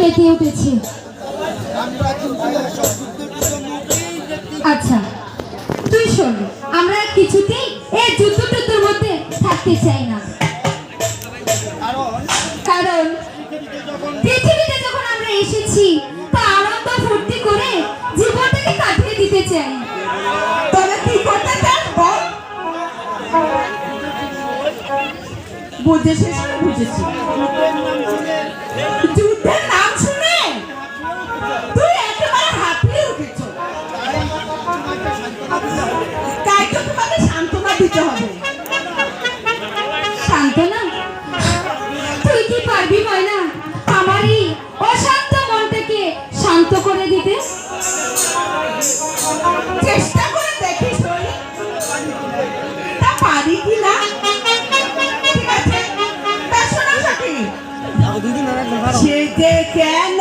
মেতে উঠেছে আচ্ছা তুই শোন আমরা কিছুতেই এই যুদ্ধ মধ্যে থাকতে চাই না। বুঝেছি। তোমাকে সান্ত্বনা দিতে হবে। সান্ত্বনা? তুই কি পারবি ময়না আমার এই অশান্ত শান্ত করে দিতে? চেষ্টা করে দেখিস তা পারি কি না? সে যে কেন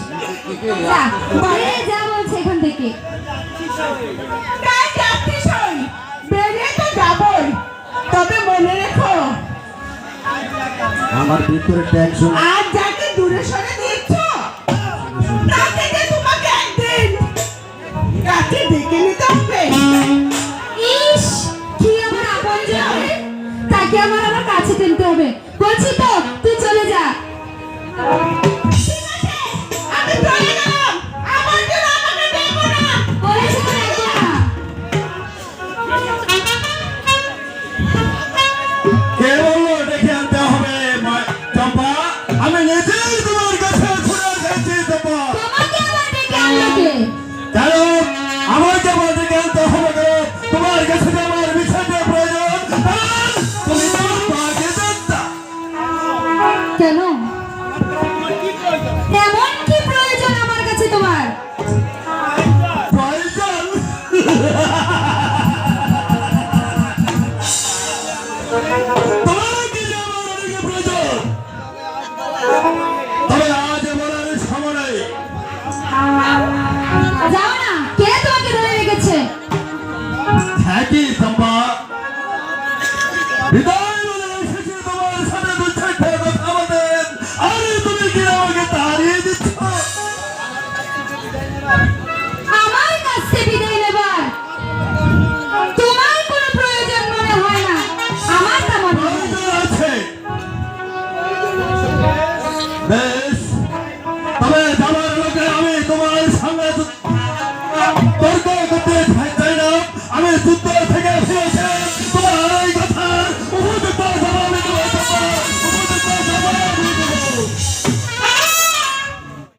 জ্বালিয়ে মারছিস যা বলছে এখান থেকে। তাই যাচ্ছিস ওই বেরিয়ে তো যাবই। তবে মনে রেখো আমার ভিতরে টেনশন আর যাকে দূরে সরে দিচ্ছ তাকে যে তোমাকে একদিন কাছে ডেকে নিতে হবে। ইস কি আমার আপন যে হবে তাকে আমার আমার কাছে টেনতে হবে। বলছি তো তুই চলে যা। 감사합니다.